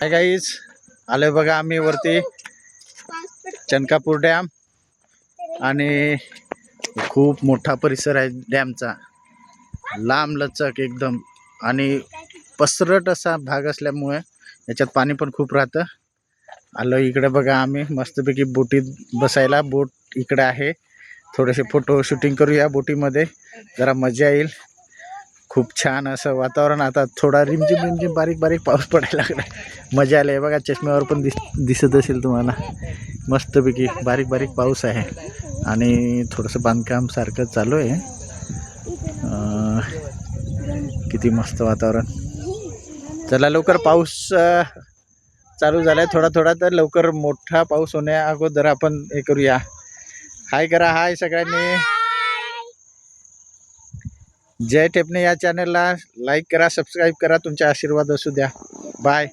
काय गाईज? आलोय बघा आम्ही वरती. चनकापूर डॅम. आणि खूप मोठा परिसर आहे डॅमचा. लांब लचक एकदम. आणि पसरट असा भाग असल्यामुळे याच्यात पाणी पण खूप राहतं. आलो इकडे बघा आम्ही. मस्तपैकी बोटीत बसायला. बोट इकडे आहे. थोडेसे फोटो शूटिंग करूया बोटीमध्ये. जरा मजा येईल. खूप छान असं वातावरण. आता थोडा रिमझिम रिमझिम बारीक बारीक पाऊस पडायला लागला मजा आली आहे बघा चष्म्यावर पण दिस दिसत असेल तुम्हाला. मस्तपैकी बारीक बारीक पाऊस आहे. आणि थोडंसं बांधकाम सारखं चालू आहे. किती मस्त वातावरण. चला लवकर पाऊस चालू झाला आहे थोडा थोडा तर लवकर मोठा पाऊस होण्या अगोदर आपण हे करूया. हाय करा हाय सगळ्यांनी. जय टेपणे या चॅनलला लाईक करा सबस्क्राईब करा तुमचे आशीर्वाद असू द्या. बाय